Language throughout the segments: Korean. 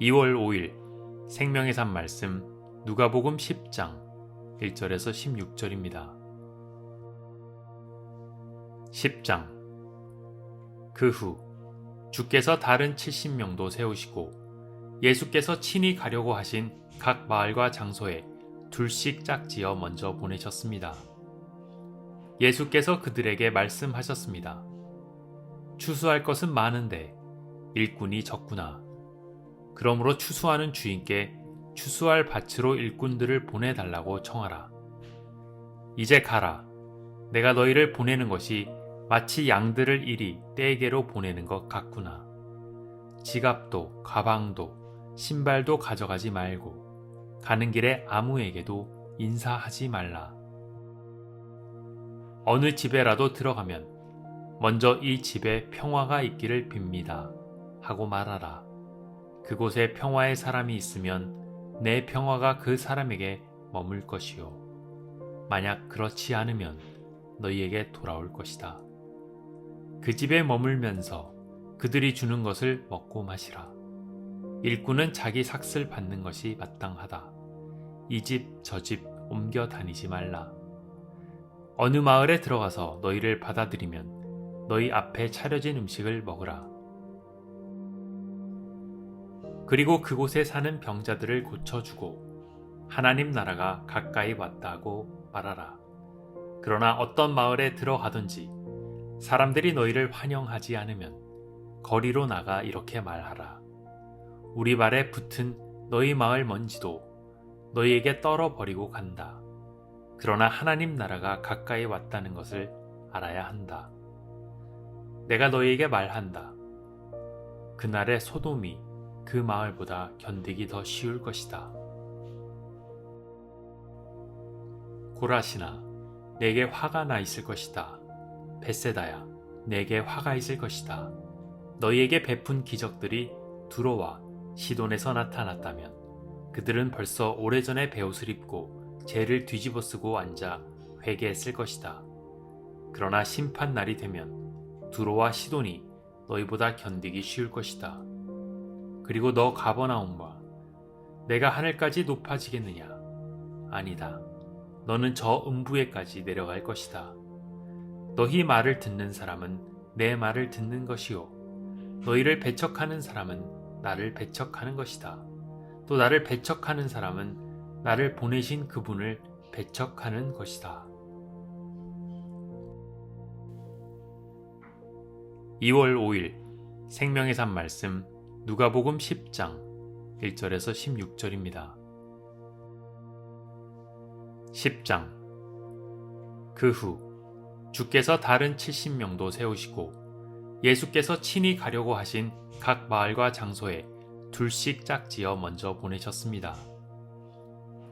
2월 5일 생명의 산 말씀 누가복음 10장 1절에서 16절입니다. 10장 그 후 주께서 다른 70명도 세우시고 예수께서 친히 가려고 하신 각 마을과 장소에 둘씩 짝지어 먼저 보내셨습니다. 예수께서 그들에게 말씀하셨습니다. 추수할 것은 많은데 일꾼이 적구나. 그러므로 추수하는 주인께 추수할 밭으로 일꾼들을 보내달라고 청하라. 이제 가라. 내가 너희를 보내는 것이 마치 양들을 이리 떼게로 보내는 것 같구나. 지갑도 가방도 신발도 가져가지 말고 가는 길에 아무에게도 인사하지 말라. 어느 집에라도 들어가면 먼저 이 집에 평화가 있기를 빕니다. 하고 말하라. 그곳에 평화의 사람이 있으면 내 평화가 그 사람에게 머물 것이요. 만약 그렇지 않으면 너희에게 돌아올 것이다. 그 집에 머물면서 그들이 주는 것을 먹고 마시라. 일꾼은 자기 삭슬 받는 것이 마땅하다. 이 집 저 집 옮겨 다니지 말라. 어느 마을에 들어가서 너희를 받아들이면 너희 앞에 차려진 음식을 먹으라. 그리고 그곳에 사는 병자들을 고쳐주고 하나님 나라가 가까이 왔다고 말하라. 그러나 어떤 마을에 들어가든지 사람들이 너희를 환영하지 않으면 거리로 나가 이렇게 말하라. 우리 발에 붙은 너희 마을 먼지도 너희에게 떨어버리고 간다. 그러나 하나님 나라가 가까이 왔다는 것을 알아야 한다. 내가 너희에게 말한다. 그날의 소돔이 그 마을보다 견디기 더 쉬울 것이다. 고라시나 내게 화가 나 있을 것이다. 베세다야 내게 화가 있을 것이다. 너희에게 베푼 기적들이 두로와 시돈에서 나타났다면 그들은 벌써 오래전에 베옷을 입고 죄를 뒤집어 쓰고 앉아 회개했을 것이다. 그러나 심판 날이 되면 두로와 시돈이 너희보다 견디기 쉬울 것이다. 그리고 너 가버나움과 내가 하늘까지 높아지겠느냐? 아니다. 너는 저 음부에까지 내려갈 것이다. 너희 말을 듣는 사람은 내 말을 듣는 것이요. 너희를 배척하는 사람은 나를 배척하는 것이다. 또 나를 배척하는 사람은 나를 보내신 그분을 배척하는 것이다. 2월 5일 생명의 산 말씀 누가복음 10장 1절에서 16절입니다. 10장 그 후 주께서 다른 70명도 세우시고 예수께서 친히 가려고 하신 각 마을과 장소에 둘씩 짝지어 먼저 보내셨습니다.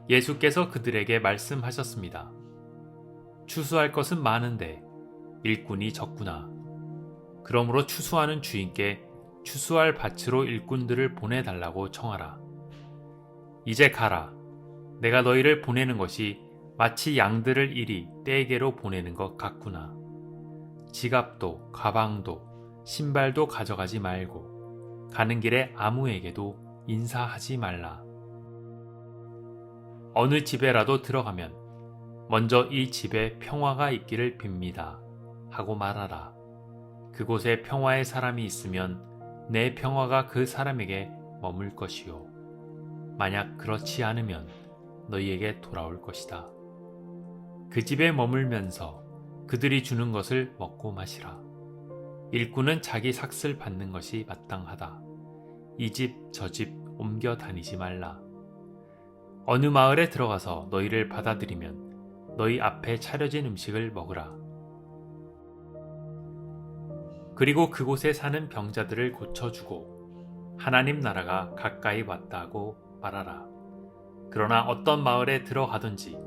예수께서 그들에게 말씀하셨습니다. 추수할 것은 많은데 일꾼이 적구나. 그러므로 추수하는 주인께 추수할 밭으로 일꾼들을 보내달라고 청하라. 이제 가라. 내가 너희를 보내는 것이 마치 양들을 이리 떼게로 보내는 것 같구나. 지갑도 가방도 신발도 가져가지 말고 가는 길에 아무에게도 인사하지 말라. 어느 집에라도 들어가면 먼저 이 집에 평화가 있기를 빕니다. 하고 말하라. 그곳에 평화의 사람이 있으면 내 평화가 그 사람에게 머물 것이요. 만약 그렇지 않으면 너희에게 돌아올 것이다. 그 집에 머물면서 그들이 주는 것을 먹고 마시라. 일꾼은 자기 삭슬 받는 것이 마땅하다. 이 집 저 집 옮겨 다니지 말라. 어느 마을에 들어가서 너희를 받아들이면 너희 앞에 차려진 음식을 먹으라. 그리고 그곳에 사는 병자들을 고쳐주고 하나님 나라가 가까이 왔다고 말하라. 그러나 어떤 마을에 들어가든지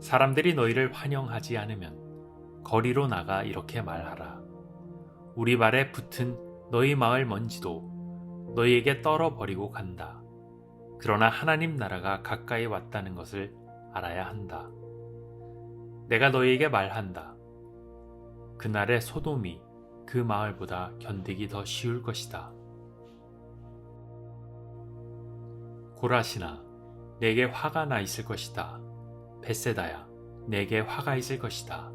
사람들이 너희를 환영하지 않으면 거리로 나가 이렇게 말하라. 우리 발에 붙은 너희 마을 먼지도 너희에게 떨어버리고 간다. 그러나 하나님 나라가 가까이 왔다는 것을 알아야 한다. 내가 너희에게 말한다. 그날의 소돔이 그 마을보다 견디기 더 쉬울 것이다. 고라시나 내게 화가 나 있을 것이다. 베세다야 내게 화가 있을 것이다.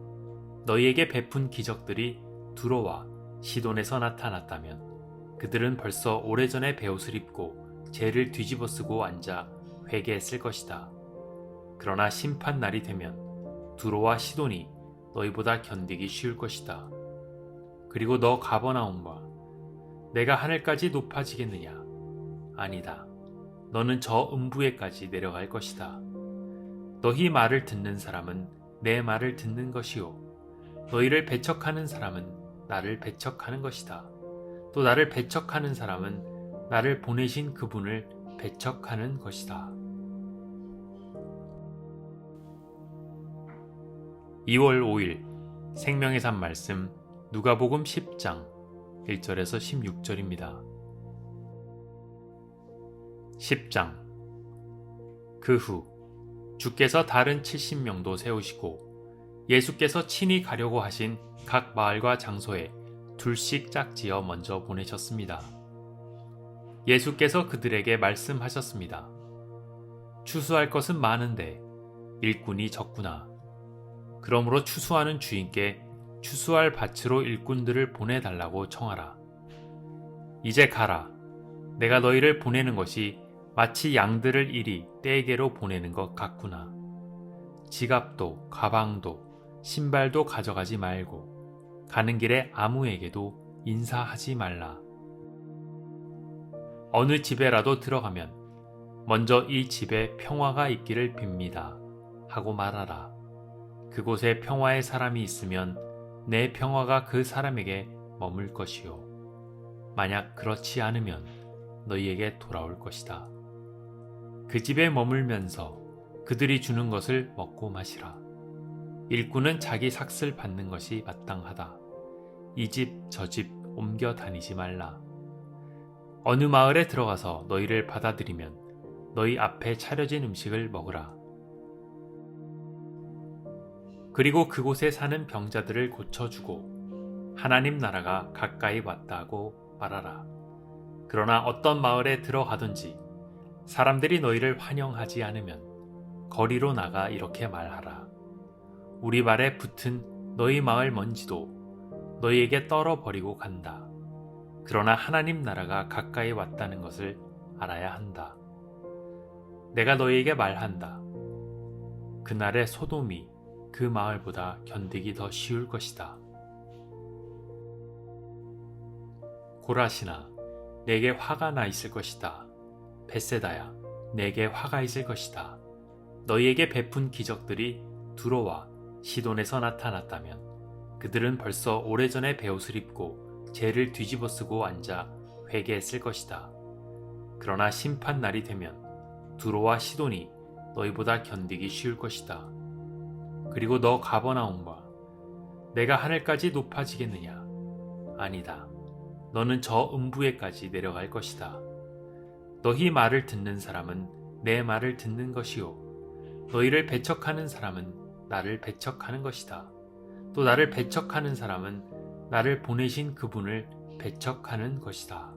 너희에게 베푼 기적들이 두로와 시돈에서 나타났다면 그들은 벌써 오래전에 베옷을 입고 죄를 뒤집어 쓰고 앉아 회개했을 것이다. 그러나 심판 날이 되면 두로와 시돈이 너희보다 견디기 쉬울 것이다. 그리고 너 가버나움과 내가 하늘까지 높아지겠느냐? 아니다. 너는 저 음부에까지 내려갈 것이다. 너희 말을 듣는 사람은 내 말을 듣는 것이요. 너희를 배척하는 사람은 나를 배척하는 것이다. 또 나를 배척하는 사람은 나를 보내신 그분을 배척하는 것이다. 2월 5일 생명의 산 말씀 누가복음 10장 1절에서 16절입니다. 10장 그 후 주께서 다른 70명도 세우시고 예수께서 친히 가려고 하신 각 마을과 장소에 둘씩 짝지어 먼저 보내셨습니다. 예수께서 그들에게 말씀하셨습니다. 추수할 것은 많은데 일꾼이 적구나. 그러므로 추수하는 주인께 추수할 밭으로 일꾼들을 보내달라고 청하라. 이제 가라. 내가 너희를 보내는 것이 마치 양들을 이리 떼게로 보내는 것 같구나. 지갑도 가방도 신발도 가져가지 말고 가는 길에 아무에게도 인사하지 말라. 어느 집에라도 들어가면 먼저 이 집에 평화가 있기를 빕니다. 하고 말하라. 그곳에 평화의 사람이 있으면 내 평화가 그 사람에게 머물 것이요. 만약 그렇지 않으면 너희에게 돌아올 것이다. 그 집에 머물면서 그들이 주는 것을 먹고 마시라. 일꾼은 자기 삭슬 받는 것이 마땅하다. 이 집 저 집 옮겨 다니지 말라. 어느 마을에 들어가서 너희를 받아들이면 너희 앞에 차려진 음식을 먹으라. 그리고 그곳에 사는 병자들을 고쳐주고 하나님 나라가 가까이 왔다고 말하라. 그러나 어떤 마을에 들어가든지 사람들이 너희를 환영하지 않으면 거리로 나가 이렇게 말하라. 우리 발에 붙은 너희 마을 먼지도 너희에게 떨어버리고 간다. 그러나 하나님 나라가 가까이 왔다는 것을 알아야 한다. 내가 너희에게 말한다. 그날의 소돔이 그 마을보다 견디기 더 쉬울 것이다. 고라시나 내게 화가 나 있을 것이다. 베세다야 내게 화가 있을 것이다. 너희에게 베푼 기적들이 두로와 시돈에서 나타났다면 그들은 벌써 오래전에 베옷을 입고 죄를 뒤집어 쓰고 앉아 회개했을 것이다. 그러나 심판 날이 되면 두로와 시돈이 너희보다 견디기 쉬울 것이다. 그리고 너 가버나움과 내가 하늘까지 높아지겠느냐? 아니다. 너는 저 음부에까지 내려갈 것이다. 너희 말을 듣는 사람은 내 말을 듣는 것이요. 너희를 배척하는 사람은 나를 배척하는 것이다. 또 나를 배척하는 사람은 나를 보내신 그분을 배척하는 것이다.